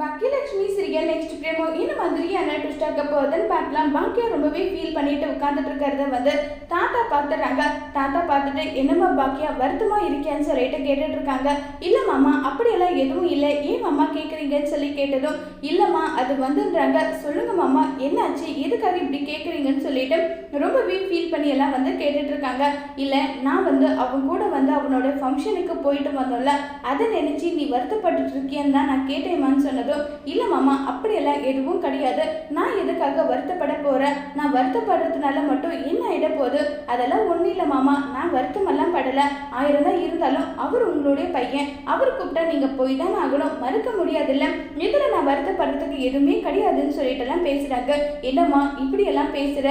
Baakiyalakshmi serial next பிரேமோ இந்த மாதிரியான twist இருக்க போகுதுன்னு பார்க்கலாம். பாக்கியா ரொம்பவே ஃபீல் பண்ணிட்டு உட்காந்துட்டு இருக்கிறத வந்து தாத்தா பார்த்துறாங்க தாத்தா பார்த்துட்டு என்னம்மா பாக்கியா வருத்தமா இருக்கேன்னு சொல்லிட்டு கேட்டுட்டு இருக்காங்க. இல்ல மாமா அப்படியெல்லாம் எதுவும் இல்லை. ஏன் மாமா கேட்குறீங்கன்னு சொல்லி கேட்டதும் இல்லம்மா அது வந்துன்றாங்க. சொல்லுங்க மாமா என்னாச்சு? எதுக்காக இப்படி கேட்குறீங்கன்னு சொல்லிட்டு ரொம்பவே ஃபீல் பண்ணி எல்லாம் வந்து கேட்டுட்டு இருக்காங்க இல்லை நான் வந்து அவன் கூட வந்து அவனோட ஃபங்க்ஷனுக்கு போயிட்டு வந்தோம்ல அதை நினைச்சு நீ வருத்தப்பட்டுட்டு இருக்கியன்னு தான் நான் கேட்டேமான்னு சொன்னதும் இல்லை மாமா அப்படியெல்லாம் எதுவும் கிடையாது. நான் எதுக்காக வருத்தப்பட போறேன்? நான் வருத்தப்படுறதுனால மட்டும் என்ன ஆகிட போகுது? அதெல்லாம் ஒன்றும் இல்லை மாமா நான் வருத்தமெல்லாம் படலை. ஆயிரம் தான் இருந்தாலும் அவர் உங்களுடைய பையன். அவர் கூப்பிட்டா நீங்க போய் தான் ஆகணும். மறுக்க முடியாதுல்ல. இதில் நான் வருத்தப்படுறதுக்கு எதுவுமே கிடையாதுன்னு சொல்லிட்டு எல்லாம் பேசுறாங்க. என்னம்மா இப்படி எல்லாம் பேசுற?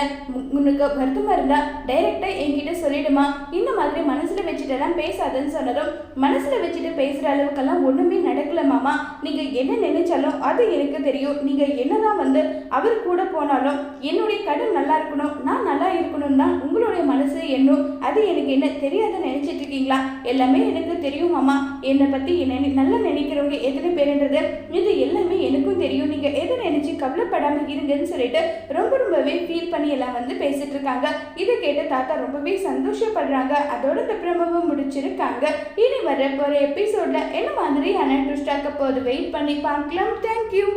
உனக்கு வருத்தமா இருந்தா டைரக்டா என்கிட்ட சொல்லிடுமா? இந்த மாதிரி மனசுல வச்சுட்டு எல்லாம் பேசாதன்னு சொன்னதும் மனசுல வச்சுட்டு பேசுற அளவுக்கெல்லாம் ஒண்ணுமே நடக்கல மாமா. நீங்க என்ன நினைச்சாலும் அது எனக்கு தெரியும். நீங்க என்னதான் வந்து அவர் கூட போனாலும் என்னுடைய கடன் நல்லா இருக்கணும் நான் நல்லா இருக்கணும் தான் உங்களுடைய மனசு என்னும் அது எனக்கு என்ன தெரியாதுன்னு நினைச்சிட்டு இருக்கீங்களா? எல்லாமே எனக்கு தெரியும் மாமா. என்னை பத்தி என்ன நல்லா நினைக்கிறவங்க எத்தனை பேருன்றது இது எல்லாம் எனக்கும் தெரியும். நீங்கள் எதை நினைச்சு கவலைப்படாமல் இருங்கன்னு சொல்லிட்டு ரொம்ப ரொம்பவே ஃபீல் பண்ணி எல்லாம் வந்து பேசிட்டு இருக்காங்க. இதை கேட்டு தாத்தா ரொம்பவே சந்தோஷப்படுறாங்க. அதோட இந்த பிரமவும் முடிச்சிருக்காங்க. இனி வர ஒரு எபிசோட்ல என்ன மாதிரியான ட்விஸ்டாக்க போது வெயிட் பண்ணி பார்க்கலாம். தேங்க்யூ